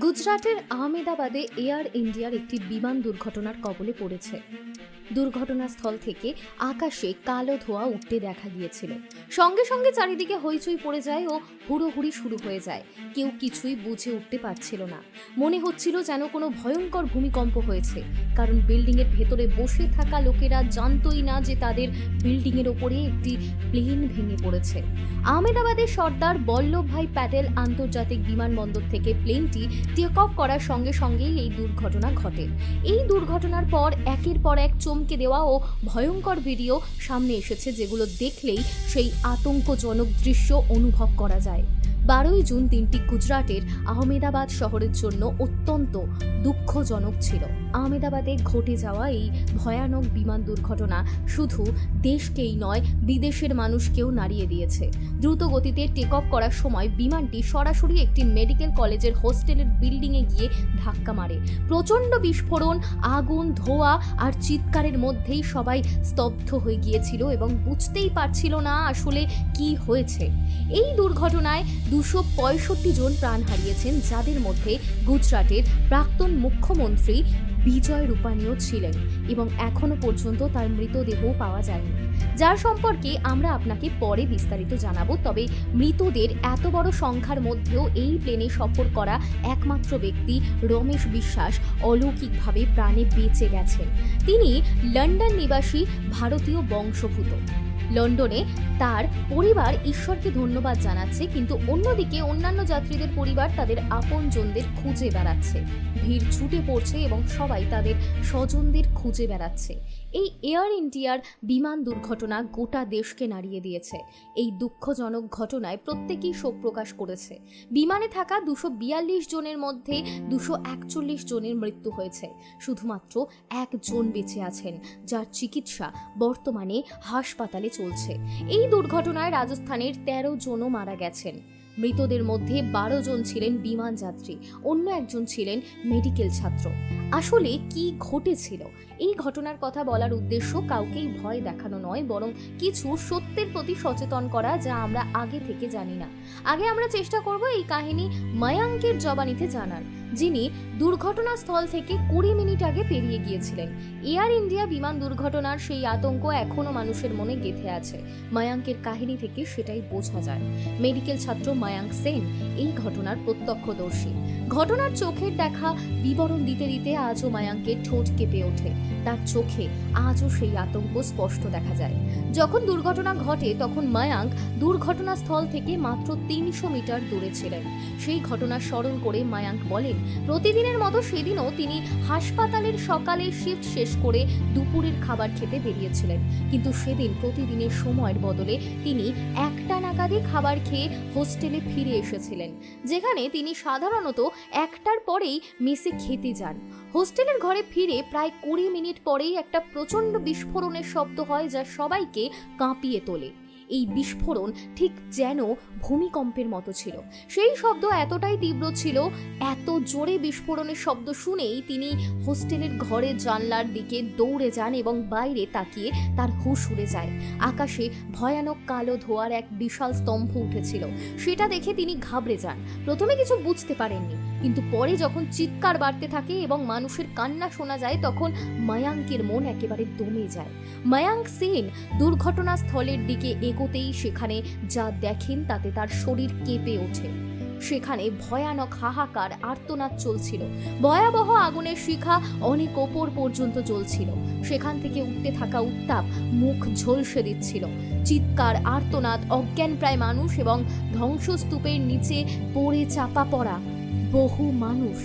গুজরাটের আহমেদাবাদে এয়ার ইন্ডিয়ার একটি বিমান দুর্ঘটনার কবলে পড়েছে। দুর্ঘটনাস্থল থেকে আকাশে কালো ধোঁয়া উঠতে দেখা গিয়েছিল। সঙ্গে সঙ্গে চারিদিকে হইচই পড়ে যায় ও হুড়োহুড়ি শুরু হয়ে যায়। কেউ কিছুই বুঝে উঠতে পারছিল না। মনে হচ্ছিল যেন কোনো ভয়ঙ্কর ভূমিকম্প হয়েছে, কারণ বিল্ডিংয়ের ভেতরে বসে থাকা লোকেরা জানতই না যে তাদের বিল্ডিংয়ের ওপরে একটি প্লেন ভেঙে পড়েছে। আহমেদাবাদের সর্দার বল্লভভাই প্যাটেল আন্তর্জাতিক বিমানবন্দর থেকে প্লেনটি টেক অফ করার সঙ্গে সঙ্গেই এই দুর্ঘটনা ঘটে। এই দুর্ঘটনার পর একের পর এক চমকে দেওয়া ও ভয়ঙ্কর ভিডিও সামনে এসেছে যেগুলো দেখলেই সেই আতঙ্কজনক দৃশ্য অনুভব করা যায়। বারোই জুন দিনটি গুজরাটের আহমেদাবাদ শহরের জন্য অত্যন্ত দুঃখজনক ছিল। আহমেদাবাদে ঘটে যাওয়া এই ভয়ানক বিমান দুর্ঘটনা শুধু দেশকেই নয়, বিদেশের মানুষকেও নাড়িয়ে দিয়েছে। দ্রুত গতিতে টেক অফ করার সময় বিমানটি সরাসরি একটি মেডিকেল কলেজের হোস্টেলের বিল্ডিংয়ে গিয়ে ধাক্কা মারে। প্রচণ্ড বিস্ফোরণ, আগুন, ধোয়া আর চিৎকারের মধ্যেই সবাই স্তব্ধ হয়ে গিয়েছিল এবং বুঝতেই পারছিল না আসলে কি হয়েছে। এই দুর্ঘটনায় দুশো জন প্রাণ হারিয়েছেন, যাদের মধ্যে গুজরাটের প্রাক্তন মুখ্যমন্ত্রী বিজয় রূপানীও ছিলেন এবং এখনও পর্যন্ত তার মৃতদেহ পাওয়া যায়নি। যার সম্পর্কে আমরা আপনাকে পরে বিস্তারিত জানাব, তবে মৃতদের এত বড় সংখ্যার মধ্যেও এই প্লেনে সফর করা একমাত্র ব্যক্তি রমেশ বিশ্বাস অলৌকিকভাবে প্রাণে বেঁচে গেছেন। তিনি লন্ডন নিবাসী ভারতীয় বংশভূত লন্ডনে তার পরিবার ঈশ্বরকে ধন্যবাদ জানাচ্ছে, কিন্তু অন্যদিকে অন্যান্য যাত্রীদের পরিবার তাদের আপনজনদের খুঁজে বেড়াচ্ছে। ভিড় ছুটে পড়ছে এবং সবাই তাদের স্বজনদের খুঁজে বেড়াচ্ছে। এই এয়ার ইন্ডিয়ার বিমান দুর্ঘটনা গোটা দেশকে নাড়িয়ে দিয়েছে। এই দুঃখজনক ঘটনায় প্রত্যেকেই শোক প্রকাশ করেছে। বিমানে থাকা দুশো বিয়াল্লিশ জনের মধ্যে দুশো একচল্লিশ জনের মৃত্যু হয়েছে। শুধুমাত্র একজন বেঁচে আছেন, যার চিকিৎসা বর্তমানে হাসপাতালে চলছে। এই দুর্ঘটনায় রাজস্থানের তেরো জনও মারা গেছেন। মৃতদের মধ্যে বারো জন ছিলেন বিমান যাত্রী, অন্য একজন ছিলেন মেডিকেল ছাত্র। আসলে কি ঘটেছিল? এই ঘটনার কথা বলার উদ্দেশ্য কাউকেই ভয় দেখানো নয়, বরং কিছু সত্যের প্রতি সচেতন করা যা আমরা আগে থেকে জানি না। আগে আমরা চেষ্টা করব এই কাহিনী মায়াঙ্কের জবানিতে জানার। যিনি দুর্ঘটনাস্থল থেকে কুড়ি মিনিট আগে পেরিয়ে গিয়েছিলেন। এয়ার ইন্ডিয়া বিমান দুর্ঘটনার সেই আতঙ্ক এখনও মানুষের মনে গেঁথে আছে। মায়াঙ্কের কাহিনী থেকে সেটাই বোঝা যায়। মেডিকেল ছাত্র মায়াঙ্ক সেন এই ঘটনার প্রত্যক্ষদর্শী। ঘটনার চোখের দেখা বিবরণ দিতে দিতে আজও মায়াঙ্কের ঠোঁট কেঁপে ওঠে। তার চোখে আজও সেই আতঙ্ক স্পষ্ট দেখা যায়। যখন দুর্ঘটনা ঘটে, তখন মায়াঙ্ক দুর্ঘটনাস্থল থেকে মাত্র তিনশো মিটার দূরে ছিলেন। সেই ঘটনা স্মরণ করে মায়াঙ্ক বলেন প্রতিদিনের মতো সেদিনও তিনি হাসপাতালের সকালে শিফট শেষ করে দুপুরের খাবার খেতে বেরিয়েছিলেন। কিন্তু সেদিন প্রতিদিনের সময়ের বদলে তিনি একটা নাগাদে খাবার খেয়ে হোস্টেলে ফিরে এসেছিলেন, যেখানে তিনি সাধারণত একটার পরেই মেসে খেতে যান। হোস্টেলের ঘরে ফিরে প্রায় কুড়ি মিনিট পরেই একটা প্রচণ্ড বিস্ফোরণের শব্দ হয় যা সবাইকে কাঁপিয়ে তোলে। এই বিস্ফোরণ ঠিক যেন ভূমিকম্পের মতো ছিল। সেই শব্দ এতটাই তীব্র ছিল, এত জোরে বিস্ফোরণের শব্দ শুনেই তিনি হোস্টেলের ঘরের জানলার দিকে দৌড়ে যান এবং বাইরে তাকিয়ে তার হুশ উড়ে যায়। আকাশে ভয়ানক কালো ধোয়ার এক বিশাল স্তম্ভ উঠেছিল। সেটা দেখে তিনি ঘাবড়ে যান। প্রথমে কিছু বুঝতে পারেননি, কিন্তু পরে যখন চিৎকার বাড়তে থাকে এবং মানুষের কান্না শোনা যায়, তখন মায়াঙ্কের মন একেবারে দমে যায়। মায়াঙ্ক সেন দুর্ঘটনাস্থলের দিকে এগোতেই সেখানে যা দেখেন তাতে তার শরীর কেঁপে ওঠে। সেখানে ভয়ানক হাহাকার, আর্তনাদ চলছিল। ভয়াবহ আগুনের শিখা অনেক ওপর পর্যন্ত জ্বলছিল। সেখান থেকে উঠতে থাকা উত্তাপ মুখ ঝলসে দিচ্ছিল। চিৎকার, আর্তনাদ, অজ্ঞান প্রায় মানুষ এবং ধ্বংসস্তূপের নিচে পড়ে চাপা পড়া। বহু মানুষ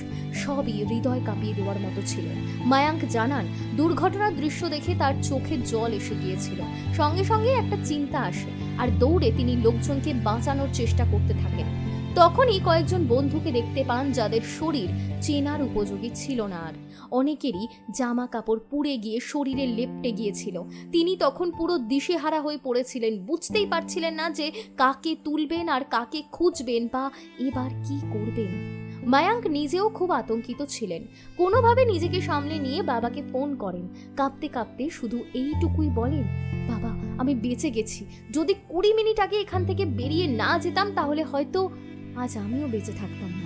সবই হৃদয় কাঁপিয়ে দেওয়ার মতো ছিল। মায়াঙ্ক জানান, দুর্ঘটনার দৃশ্য দেখে তার চোখে জল এসে গিয়েছিল। সঙ্গে সঙ্গে একটা চিন্তা আসে, আর দৌড়ে তিনি লোকজনকে বাঁচানোর চেষ্টা করতে থাকেন। তখনই কয়েকজন বন্ধুকে দেখতে পান যাদের শরীর চেনার উপযোগী ছিল না আর। অনেকেরই জামা কাপড় পুড়ে গিয়ে শরীরে লেপটে গিয়েছিল। তিনি তখন পুরো দিশেহারা হয়ে পড়েছিলেন। বুঝতেই পারছিলেন না যে কাকে তুলবেন আর কাকে খুঁজবেন বা এবার কি করবেন। মায়াঙ্ক নিজেও খুব আতঙ্কিত ছিলেন। কোনোভাবে নিজেকে সামলে নিয়ে বাবাকে ফোন করেন। কাঁপতে কাঁপতে শুধু এইটুকুই বলেন, বাবা, আমি বেঁচে গেছি। যদি কুড়ি মিনিট আগে এখান থেকে বেরিয়ে না যেতাম, তাহলে হয়তো আজ আমিও বেঁচে থাকতাম।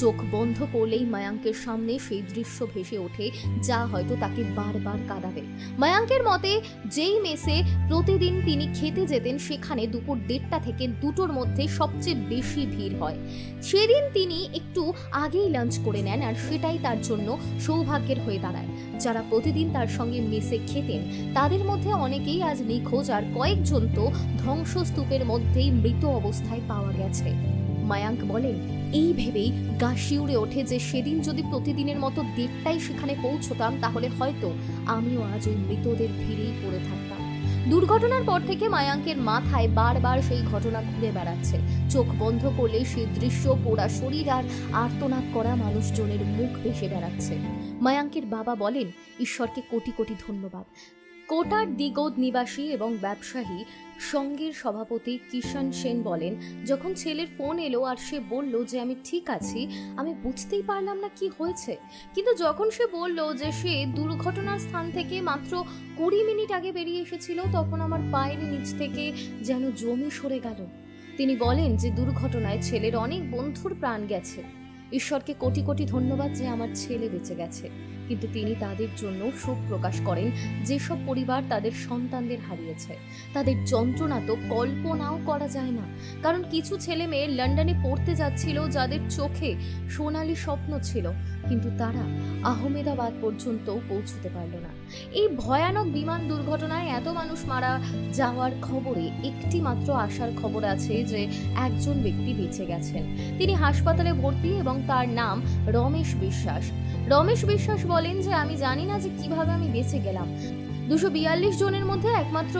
চোখ বন্ধ করলেই মায়াঙ্কের সামনে সেই দৃশ্য ভেসে ওঠে, যা হয়তো তাকে বারবার কাঁদাবে। মায়াঙ্কের মতে, যেই মেসে প্রতিদিন তিনি খেতে যেতেন, সেখানে দুপুর দেড়টা থেকে দুটোর মধ্যে সবচেয়ে বেশি ভিড় হয়। সেদিন তিনি একটু আগেই লাঞ্চ করে নেন, আর সেটাই তার জন্য সৌভাগ্যের হয়ে দাঁড়ায়। যারা প্রতিদিন তার সঙ্গে মেসে খেতেন, তাদের মধ্যে অনেকেই আজ নিখোঁজ, আর কয়েকজন তো ধ্বংসস্তূপের মধ্যেই মৃত অবস্থায় পাওয়া গেছে। মায়াঙ্ক বলেন, এই ভেবেই গা শিউরে ওঠে যে সেদিন যদি প্রতিদিনের মতো দেড়টায় সেখানে পৌঁছতাম, তাহলে হয়তো আমিও আজ ওই মৃতদের ভিড়েই পড়ে থাকতাম। দুর্ঘটনার পর থেকে মায়াঙ্কের মাথায় বারবার সেই ঘটনা ঘুরে বেড়াচ্ছে। চোখ বন্ধ করলে সেই দৃশ্য, পোড়া শরীর আর আর্তনাদ করা মানুষজনের মুখ ভেসে বেড়াচ্ছে। মায়াঙ্কের বাবা বলেন, ঈশ্বরকে কোটি কোটি ধন্যবাদ। কোটার দিগদ নিবাসী এবং ব্যবসায়ী সঙ্গের সভাপতি কিষাণ সেন বলেন, যখন ছেলের ফোন এলো আর সে বলল যে আমি ঠিক আছি, আমি বুঝতেই পারলাম না কি হয়েছে। কিন্তু যখন সে বলল যে সে দুর্ঘটনার স্থান থেকে মাত্র কুড়ি মিনিট আগে বেরিয়ে এসেছিল, তখন আমার পায়ের নিচ থেকে যেন জমি সরে গেল। তিনি বলেন যে দুর্ঘটনায় ছেলের অনেক বন্ধুর প্রাণ গেছে। ঈশ্বরকে কোটি কোটি ধন্যবাদ যে আমার ছেলে বেঁচে গেছে। কিন্তু তিনি তাদের জন্য শোক প্রকাশ করেন। যেসব পরিবার তাদের সন্তানদের হারিয়েছে, তাদের যন্ত্রণা তো কল্পনাও করা যায় না। কারণ কিছু ছেলে মেয়ে লন্ডনে পড়তে যাচ্ছিল যাদের চোখে সোনালি স্বপ্ন ছিল, কিন্তু তারা আহমেদাবাদ পর্যন্ত পৌঁছতে পারল না। এই ভয়ানক বিমান দুর্ঘটনায় এত মানুষ মারা যাওয়ার খবরে একটি মাত্র আশার খবর আছে যে একজন ব্যক্তি বেঁচে গেছেন। তিনি হাসপাতালে ভর্তি এবং তার নাম রমেশ বিশ্বাস। রমেশ বিশ্বাস বলেন যে, আমি জানি না যে কীভাবে আমি বেঁচে গেলাম। দুশো বিয়াল্লিশ জনের মধ্যে একমাত্র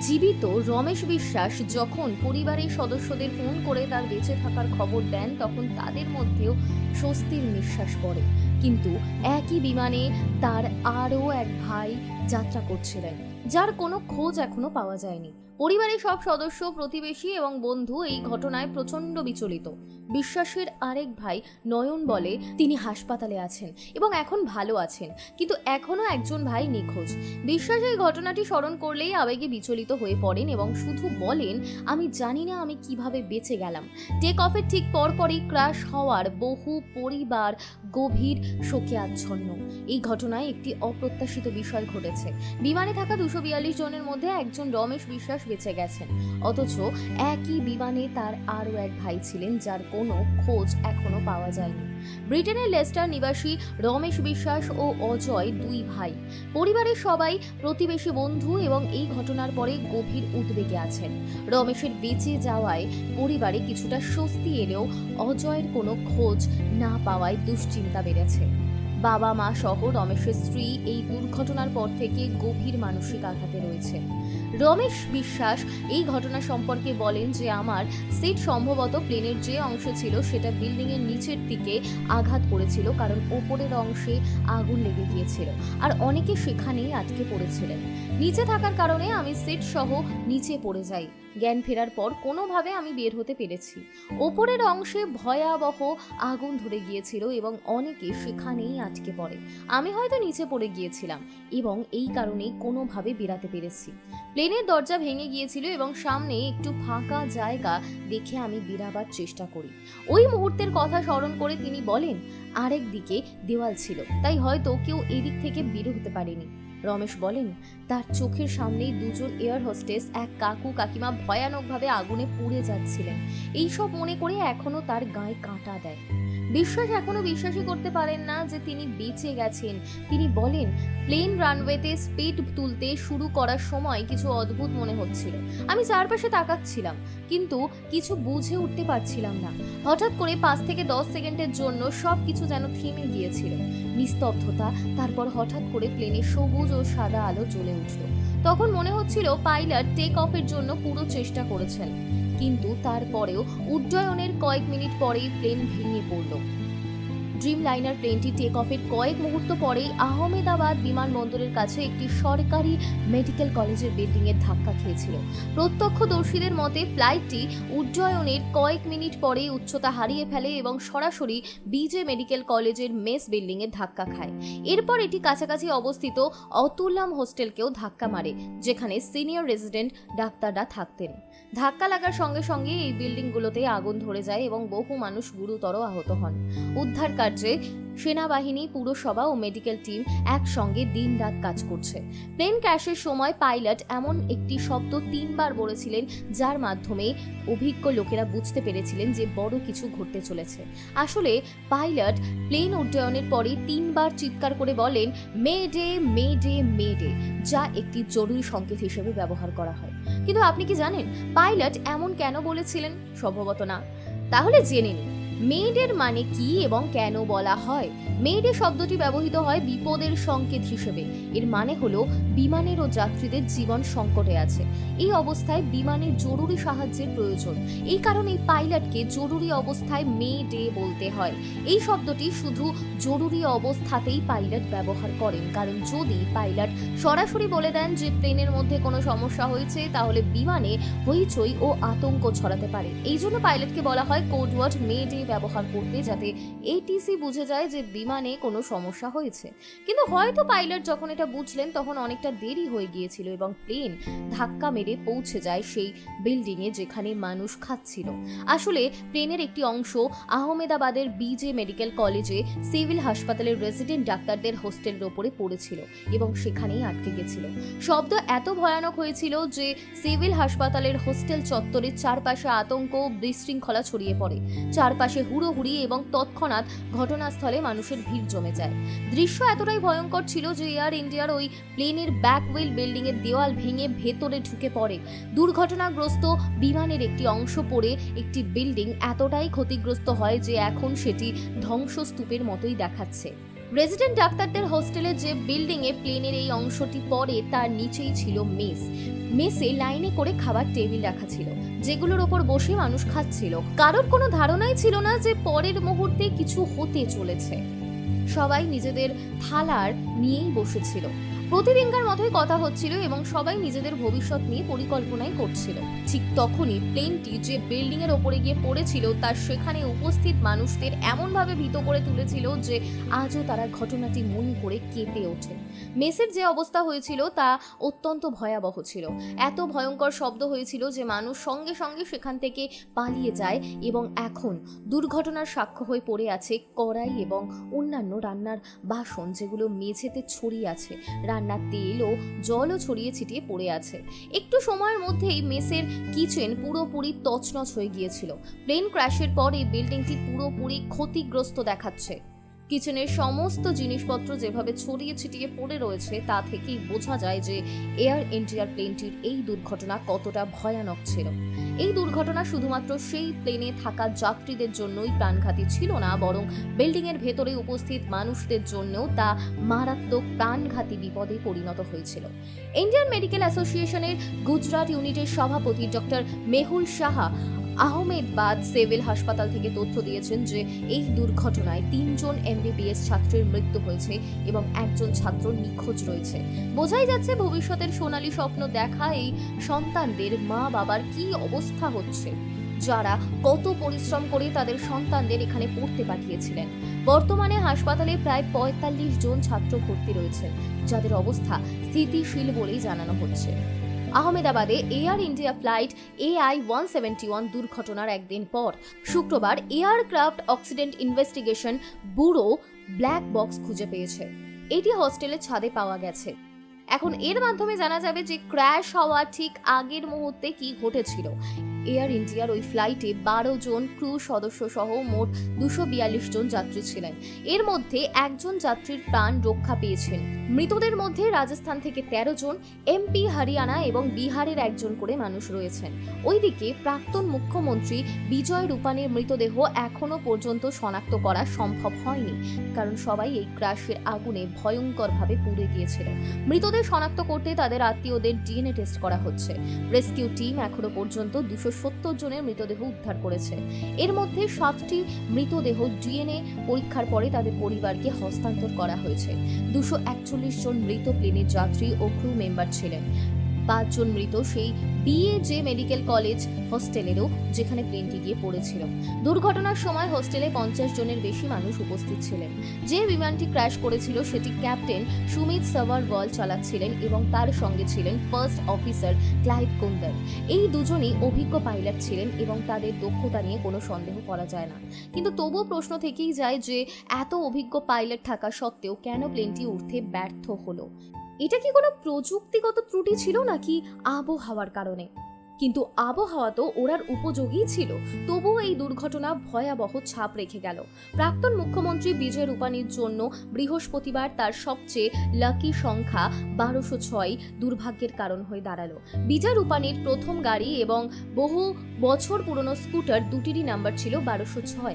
জীবিত রমেশ বিশ্বাস যখন পরিবারের সদস্যদের ফোন করে তার বেঁচে থাকার খবর দেন, তখন তাদের মধ্যেও স্বস্তির নিঃশ্বাস পড়ে। কিন্তু একই বিমানে তার আরও এক ভাই যাত্রা করছিলেন, যার কোনো খোঁজ এখনও পাওয়া যায়নি। পরিবারের সব সদস্য, প্রতিবেশী এবং বন্ধু এই ঘটনায় প্রচণ্ড বিচলিত। বিশ্বাসের আরেক ভাই নয়ন বলে তিনি হাসপাতালে আছেন এবং এখন ভালো আছেন, কিন্তু এখনও একজন ভাই নিখোঁজ। বিশ্বাস এই ঘটনাটি স্মরণ করলেই আবেগে বিচলিত হয়ে পড়েন এবং শুধু বলেন, আমি জানি না আমি কীভাবে বেঁচে গেলাম। টেক অফের ঠিক পরপরই ক্রাশ হওয়ার বহু পরিবার গভীর শোকে আচ্ছন্ন। এই ঘটনায় একটি অপ্রত্যাশিত বিষয় ঘটেছে। বিমানে থাকা দুশো বিয়াল্লিশ জনের মধ্যে একজন রমেশ বিশ্বাস বেঁচে গেছেন। অথচ একই বিমানে তার আরও এক ভাই ছিলেন, যার কোনো খোঁজ এখনও পাওয়া যায়নি। ব্রিটেনের লেস্টার নিবাসী রমেশ বিশ্বাস ও অজয় দুই ভাই। পরিবারের সবাই প্রতিবেশী বন্ধু এবং এই ঘটনার পরে গভীর উদ্বেগে আছেন। রমেশের বেঁচে যাওয়ায় পরিবারে কিছুটা স্বস্তি এলেও অজয়ের কোনো খোঁজ না পাওয়ায় দুশ্চিন্তা বেড়েছে। বাবা, মা সহ রমেশের স্ত্রী এই দুর্ঘটনার পর থেকে গভীর মানসিক আঘাতে রয়েছে। রমেশ বিশ্বাস এই ঘটনা সম্পর্কে বলেন যে, আমার সিট সম্ভবত প্লেনের যে অংশ ছিল, সেটা বিল্ডিংয়ের নিচের দিকে আঘাত করেছিল, কারণ ওপরের অংশে আগুন লেগে গিয়েছিল। আর অনেকে সেখানেই আটকে পড়েছিলেন। নিচে থাকার কারণে আমি সিট সহ নিচে পড়ে যাই। জ্ঞান ফেরার পর কোনোভাবে আমি বের হতে পেরেছি। ওপরের অংশে ভয়াবহ আগুন ধরে গিয়েছিল এবং অনেকে সেখানেই আটকে পড়ে। আমি হয়তো নিচে পড়ে গিয়েছিলাম এবং এই কারণেই কোনোভাবে বেরাতে পেরেছি। প্লেনের দরজা ভেঙে গিয়েছিল এবং সামনে একটু ফাঁকা জায়গা দেখে আমি বেরাবার চেষ্টা করি। ওই মুহূর্তের কথা স্মরণ করে তিনি বলেন, আরেক দিকে দেওয়াল ছিল, তাই হয়তো কেউ এদিক থেকে বের হতে পারেনি। রমেশ বলেন, তার চোখের সামনেই দুজন এয়ার হোস্টেস এক কাকু কাকিমা ভয়ানকভাবে আগুনে পুড়ে যাচ্ছিলেন। এইসব মনে করে এখনও তার গায়ে কাঁটা দেয়। বিশ্বাস এখনও বিশ্বাসই করতে পারেন না যে তিনি বেঁচে গেছেন। তিনি বলেন, প্লেন রানওয়েতে স্পিড তুলতে শুরু করার সময় কিছু অদ্ভুত মনে হচ্ছিল। আমি চারপাশে তাকাচ্ছিলাম, কিন্তু কিছু বুঝে উঠতে পারছিলাম না। হঠাৎ করে পাঁচ থেকে দশ সেকেন্ডের জন্য সব কিছু যেন থেমে গিয়েছিল। নিস্তব্ধতা, তারপর হঠাৎ করে প্লেনে সবুজ ও সাদা আলো জ্বলে উঠল। তখন মনে হচ্ছিল পাইলট টেক অফের জন্য পুরো চেষ্টা করেছেন। কিন্তু তারপরেও উড্ডয়নের কয়েক মিনিট পরেই প্লেন ভেঙে পড়ল। ড্রিম লাইনার প্লেনটি টেক অফের কয়েক মুহূর্ত পরেই আহমেদাবাদ বিমানবন্দরের কাছে একটি সরকারি মেডিকেল কলেজের বিল্ডিংয়ের ধাক্কা খেয়েছিল। প্রত্যক্ষদর্শীদের মতে ফ্লাইটটি উড্ডয়নের কয়েক মিনিট পরেই উচ্চতা হারিয়ে ফেলে এবং সরাসরি বিজে মেডিকেল কলেজের মেস বিল্ডিংয়ে ধাক্কা খায়। এরপর এটি কাছাকাছি অবস্থিত অতুল্লাম হোস্টেলকেও ধাক্কা মারে, যেখানে সিনিয়র রেসিডেন্ট ডাক্তাররা থাকতেন। ধাক্কা লাগার সঙ্গে সঙ্গে এই বিল্ডিংগুলোতে আগুন ধরে যায় এবং বহু মানুষ গুরুতর আহত হন। উদ্ধার কার্যে সেনাবাহিনী, পুরসভা ও মেডিকেল টিম একসঙ্গে দিনরাত কাজ করছে। প্লেন ক্র্যাশের সময় পাইলট এমন একটি শব্দ তিনবার বলেছিলেন, যার মাধ্যমে অভিজ্ঞ লোকেরা বুঝতে পেরেছিলেন যে বড় কিছু ঘটতে চলেছে। আসলে পাইলট প্লেন উড্ডয়নের পরে তিনবার চিৎকার করে বলেন mayday mayday mayday যা একটি জরুরি সংকেত হিসেবে ব্যবহার করা হয়। কিন্তু আপনি কি জানেন পাইলট এমন কেন বলেছিলেন? সম্ভবত না। তাহলে জেনে নিন। মেয়েদের মানে কি এবং কেন বলা হয়? মেয়েডে শব্দটি ব্যবহৃত হয় বিপদের সংকেত হিসেবে। এর মানে হলো বিমানের ও যাত্রীদের জীবন সংকটে আছে। এই অবস্থায় বিমানের জরুরি সাহায্যের প্রয়োজন। এই কারণে পাইলটকে জরুরি অবস্থায় মে ডে বলতে হয়। এই শব্দটি শুধু জরুরি অবস্থাতেই পাইলট ব্যবহার করেন। কারণ যদি পাইলট সরাসরি বলে দেন যে প্লেনের মধ্যে কোনো সমস্যা হয়েছে, তাহলে বিমানে হইচই ও আতঙ্ক ছড়াতে পারে। এই জন্য পাইলটকে বলা হয় কোডওয়ার্ড মে ডে ব্যবহার করতে, যাতে এটিসি বুঝে যায় যে বিমানে কোনো সমস্যা হয়েছে। কিন্তু হয়তো পাইলট যখন এটা বুঝলেন, তখন অনেকটা দেরি হয়ে গিয়েছিল এবং প্লেন ধাক্কা মেরে পৌঁছে যায় সেই বিল্ডিংয়ে যেখানে মানুষ খাচ্ছিল। আসলে প্লেনের একটি অংশ আহমেদাবাদের বিজে মেডিকেল কলেজে সিভিল হাসপাতালের রেসিডেন্ট ডাক্তারদের হোস্টেলের ওপরে পড়েছিল এবং সেখানেই আটকে গেছিল। শব্দ এত ভয়ানক হয়েছিল যে সিভিল হাসপাতালের হোস্টেল চত্বরের চারপাশে আতঙ্ক, বিশৃঙ্খলা ছড়িয়ে পড়ে। চারপাশে হুড়োহুড়ি এবং তৎক্ষণাৎ ঘটনাস্থলে মানুষের ভিড় জমে যায়। দৃশ্য এতটাই ভয়ঙ্কর ছিল যে এয়ার ইন্ডিয়ার ওই প্লেনের ব্যাকওয়েল বিল্ডিং এর দেওয়াল ভেঙে ভেতরে ঢুকে পড়ে। দুর্ঘটনাগ্রস্ত বিমানের একটি অংশ পড়ে একটি বিল্ডিং এতটাই ক্ষতিগ্রস্ত হয় যে এখন সেটি ধ্বংসস্তূপের মতোই দেখাচ্ছে। রেজিডেন্ট ডাক্তারদের হোস্টেলে যে বিল্ডিং এ প্লেনের এই অংশটি পড়ে, তার নিচেই ছিল মেস। মেসে লাইনে করে খাবার টেবিল রাখা ছিল, যেগুলোর ওপর বসে মানুষ খাচ্ছিল। কারোর কোনো ধারণাই ছিল না যে পরের মুহূর্তে কিছু হতে চলেছে। সবাই নিজেদের থালার নিয়েই বসেছিল। প্রতিদিনকার মতোই কথা হচ্ছিল এবং সবাই নিজেদের ভবিষ্যৎ নিয়ে পরিকল্পনাই করছিল। ঠিক তখনই প্লেনটি যে বিল্ডিং এর ওপরে গিয়ে পড়েছিল, তার সেখানে উপস্থিত মানুষদের এমনভাবে ভীত করে তুলেছিল যে আজও তারা ঘটনাটি মনে করে কেঁপে ওঠে। মেসের যে অবস্থা হয়েছিল তা অত্যন্ত ভয়াবহ ছিল। এত ভয়ঙ্কর শব্দ হয়েছিল যে মানুষ সঙ্গে সঙ্গে সেখান থেকে পালিয়ে যায় এবং এখন দুর্ঘটনার সাক্ষ্য হয়ে পড়ে আছে কড়াই এবং অন্যান্য রান্নার বাসন যেগুলো মেঝেতে ছড়িয়ে আছে। রান্নার তেল ও জলও ছড়িয়ে ছিটিয়ে পড়ে আছে। একটু সময়ের মধ্যেই মেসের কিচেন পুরোপুরি তছনছ হয়ে গিয়েছিল। প্লেন ক্র্যাশের পরে বিল্ডিংটি পুরোপুরি ক্ষতিগ্রস্ত দেখাচ্ছে। কিচেনের সমস্ত জিনিসপত্র যেভাবে ছড়িয়ে ছিটিয়ে পড়ে রয়েছে, তা থেকেই বোঝা যায় যে এয়ার ইন্ডিয়ার প্লেনটির এই দুর্ঘটনা কতটা ভয়ানক ছিল। এই দুর্ঘটনা শুধুমাত্র সেই প্লেনে থাকা যাত্রীদের জন্যই প্রাণঘাতী ছিল না, বরং বিল্ডিং এর ভেতরে উপস্থিত মানুষদের জন্যও তা মারাত্মক প্রাণঘাতী বিপদে পরিণত হয়েছিল। ইন্ডিয়ান মেডিকেল অ্যাসোসিয়েশনের গুজরাট ইউনিটের সভাপতি ডক্টর মেহুল সাহা আহমেদবাদ সিভিল হাসপাতাল থেকে তথ্য দিয়েছেন যে এই দুর্ঘটনায় তিনজন এমবিবিএস ছাত্রের মৃত্যু হয়েছে এবং একজন ছাত্র নিখোঁজ রয়েছে। বোঝাই যাচ্ছে ভবিষ্যতের সোনালী স্বপ্ন দেখা এই সন্তানদের মা বাবার কি অবস্থা হচ্ছে, যারা কত পরিশ্রম করে তাদের সন্তানদের এখানে পড়তে পাঠিয়েছিলেন। বর্তমানে হাসপাতালে প্রায় পঁয়তাল্লিশ জন ছাত্র ভর্তি রয়েছেন, যাদের অবস্থা স্থিতিশীল বলেই জানানো হচ্ছে। আহমেদাবাদে air India flight AI one seventy one দুর্ঘটনার একদিন পর। শুক্রবার aircraft accident investigation bureau black box খুঁজে পেয়েছে। এটি হস্টেলের ছাদে পাওয়া গেছে। এখন এর মাধ্যমে জানা যাবে যে ক্র্যাশ হওয়া ঠিক আগের মুহূর্তে কি ঘটেছিল। এয়ার ইন্ডিয়ার ওই ফ্লাইটে বারো জন ক্রু সদস্য সহ মোট দুশো বিয়াল্লিশ জন যাত্রী ছিলেন। এর মধ্যে একজন যাত্রীর প্রাণ রক্ষা পেয়েছেন। মৃতদের মধ্যে রাজস্থান থেকে তেরো জন, এমপি হরিয়ানা এবং বিহারের একজন করে মানুষ রয়েছেন। ওইদিকে প্রাক্তন মুখ্যমন্ত্রী বিজয় রূপানীর মৃতদেহ এখনও পর্যন্ত শনাক্ত করা সম্ভব হয়নি, কারণ সবাই এই ক্রাশের আগুনে ভয়ঙ্করভাবে পুড়ে গিয়েছিল মৃতদের শনাক্ত করতে তাদের আত্মীয়দের ডিএনএ টেস্ট করা হচ্ছে। রেস্কিউ টিম এখনও পর্যন্ত দুশো সত্তর জনের মৃতদেহ উদ্ধার করেছে। এর মধ্যে সাতটি মৃতদেহ ডিএনএ পরীক্ষার পরে তাদের পরিবারকে হস্তান্তর করা হয়েছে। দুশো একচল্লিশ জন মৃত প্লেনের যাত্রী ও ক্রু মেম্বার ছিলেন। পাঁচজন মৃত সেই বিএ জে মেডিকেল কলেজ হস্টেলেরও যেখানে প্লেনটি গিয়ে পড়েছিল। দুর্ঘটনার সময় হোস্টেলে পঞ্চাশ জনের বেশি মানুষ উপস্থিত ছিলেন। যে বিমানটি ক্র্যাশ করেছিল সেটি ক্যাপ্টেন সুমিত সাভার ওয়াল চালাচ্ছিলেন এবং তার সঙ্গে ছিলেন ফার্স্ট অফিসার ক্লাইভ কুন্দর। এই দুজনই অভিজ্ঞ পাইলট ছিলেন এবং তাদের দক্ষতা নিয়ে কোনো সন্দেহ করা যায় না। কিন্তু তবুও প্রশ্ন থেকেই যায় যে এত অভিজ্ঞ পাইলট থাকা সত্ত্বেও কেন প্লেনটি উঠতে ব্যর্থ হলো? এটা কি কোনো প্রযুক্তিগত ত্রুটি ছিল নাকি আবহাওয়ার কারণে? কিন্তু আবহাওয়া তো ওরার উপযোগী ছিল, তবুও এই দুর্ঘটনা ভয়াবহ ছাপ রেখে গেল। প্রাক্তন মুখ্যমন্ত্রী বিজয় রূপানির জন্য বৃহস্পতিবার তার সবচেয়ে লাকি সংখ্যা বারোশো ছয় দুর্ভাগ্যের কারণ হয়ে দাঁড়াল। বিজয় রূপানির প্রথম গাড়ি এবং বহু বছর পুরনো স্কুটার দুটিরই নাম্বার ছিল বারোশো ছয়।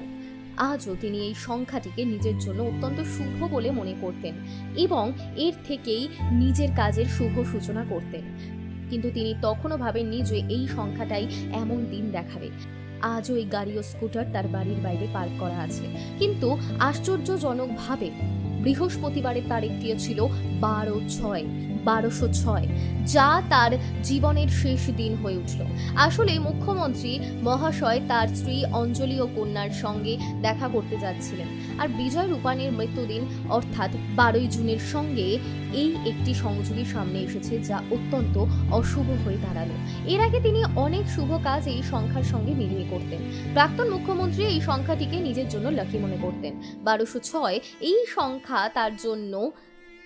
আজও তিনি এই সংখ্যাটিকে নিজের জন্য অত্যন্ত শুভ বলে মনে করতেন এবং এর থেকেই নিজের কাজের শুভ সূচনা করতেন। কিন্তু তিনি তখনও ভাবেননি যে এই সংখ্যাটাই এমন দিন দেখাবে। আজও এই গাড়ি ও স্কুটার তার বাড়ির বাইরে পার্ক করা আছে। কিন্তু আশ্চর্যজনকভাবে বৃহস্পতিবারের তারিখটিও ছিল বারো ছয়। বারোশো ছয়, যা তার জীবনের শেষ দিন হয়ে উঠল। আসলে মুখ্যমন্ত্রী মহাশয় তার স্ত্রী অঞ্জলি ও কন্যার সঙ্গে দেখা করতে যাচ্ছিলেন। আর বিজয় রূপানীর মৃত্যুদিন, অর্থাৎ বারোই জুনের সঙ্গে এই একটি সংযোগী সামনে এসেছে, যা অত্যন্ত অশুভ হয়ে দাঁড়াল। এর আগে তিনি অনেক শুভ কাজ এই সংখ্যার সঙ্গে মিলিয়ে করতেন। প্রাক্তন মুখ্যমন্ত্রী এই সংখ্যাটিকে নিজের জন্য লাকি মনে করতেন। বারোশো ছয়, এই সংখ্যা তার জন্য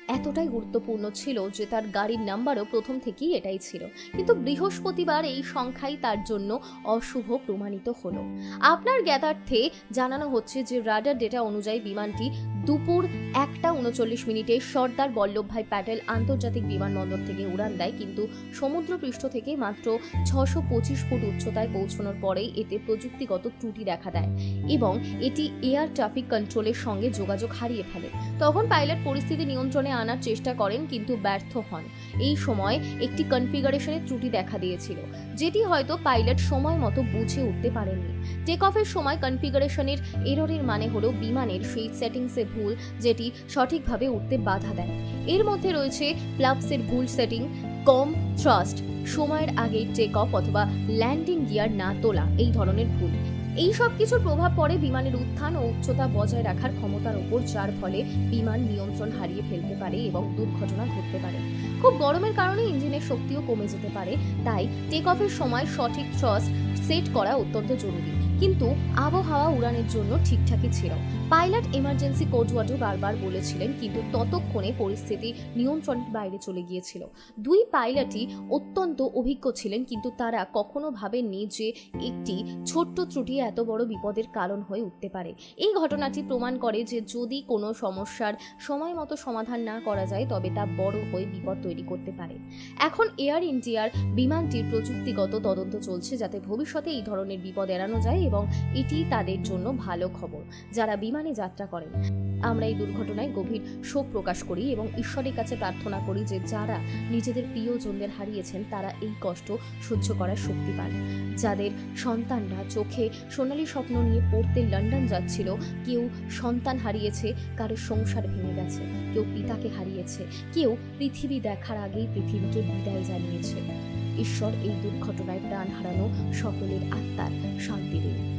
এতটাই গুরুত্বপূর্ণ ছিল যে তার গাড়ির নাম্বারও প্রথম থেকেই এটাই ছিল। কিন্তু বৃহস্পতিবার এই সংখ্যাই তার জন্য অশুভ প্রমাণিত হলো। আপনার জ্ঞাতার্থে জানানো হচ্ছে যে রাডার ডেটা অনুযায়ী বিমানটি দুপুর একটা উনচল্লিশ মিনিটে সর্দার বল্লভভাই প্যাটেল আন্তর্জাতিক বিমানবন্দর থেকে উড়ান দেয়, কিন্তু সমুদ্রপৃষ্ঠ থেকে মাত্র ছশো পঁচিশ ফুট উচ্চতায় পৌঁছানোর পরেই এতে প্রযুক্তিগত ত্রুটি দেখা দেয় এবং এটি এয়ার ট্রাফিক কন্ট্রোলের সঙ্গে যোগাযোগ হারিয়ে ফেলে। তখন পাইলট পরিস্থিতি নিয়ন্ত্রণে আনার চেষ্টা করেন কিন্তু ব্যর্থ হন। এই সময় একটি কনফিগারেশনের ত্রুটি দেখা দিয়েছিল, যেটি হয়তো পাইলট সময় মতো বুঝে উঠতে পারেননি টেক অফের সময় কনফিগারেশনের এররের মানে হলো বিমানের সেই সেটিংসে ভুল, যেটি সঠিকভাবে উঠতে বাধা দেয়। এর মধ্যে রয়েছে ফ্লাপসের ভুল সেটিং কম থ্রাস্ট সময়ের আগে টেক অফ অথবা ল্যান্ডিং গিয়ার না তোলা, এই ধরনের ভুল। এই সব কিছুর প্রভাব পড়ে বিমানের উত্থান ও উচ্চতা বজায় রাখার ক্ষমতার ওপর, যার ফলে বিমান নিয়ন্ত্রণ হারিয়ে ফেলতে পারে এবং দুর্ঘটনা ঘটতে পারে। খুব গরমের কারণে ইঞ্জিনের শক্তিও কমে যেতে পারে, তাই টেক অফের সময় সঠিক ট্রস্ট সেট করা অত্যন্ত জরুরি। কিন্তু আবহাওয়া উড়ানের জন্য ঠিকঠাকই ছিল। পাইলট এমার্জেন্সি কোড ওয়ার্ডও বারবার বলেছিলেন, কিন্তু ততক্ষণে পরিস্থিতি নিয়ন্ত্রণের বাইরে চলে গিয়েছিল। দুই পাইলটই অত্যন্ত অভিজ্ঞ ছিলেন, কিন্তু তারা কখনো ভাবেননি যে একটি ছোট্ট ত্রুটি এত বড় বিপদের কারণ হয়ে উঠতে পারে। এই ঘটনাটি প্রমাণ করে যে যদি কোনো সমস্যার সময় মতো সমাধান না করা যায়, তবে তা বড় হয়ে বিপদ তৈরি করতে পারে। এখন এয়ার ইন্ডিয়ার বিমানটির প্রযুক্তিগত তদন্ত চলছে, যাতে ভবিষ্যতে এই ধরনের বিপদ এড়ানো যায় এবং এটি তাদের জন্য ভালো খবর, যারা বিমানে যাত্রা করেন। আমরা এই দুর্ঘটনায় গভীর শোক প্রকাশ করি এবং ঈশ্বরের কাছে প্রার্থনা করি যে যারা নিজেদের প্রিয়জনদের হারিয়েছেন, তারা এই কষ্ট সহ্য করার শক্তি পান। যাদের সন্তানরা চোখে সোনালী স্বপ্ন নিয়ে পড়তে লন্ডন যাচ্ছিল, কেউ সন্তান হারিয়েছে, কারও সংসার ভেঙে গেছে, কেউ পিতাকে হারিয়েছে, কেউ পৃথিবী দেখার আগেই পৃথিবীকে বিদায় জানিয়েছে। ঈশ্বর এই দুর্ঘটনায় প্রাণ হারানো সকলের আত্মার শান্তি দিন।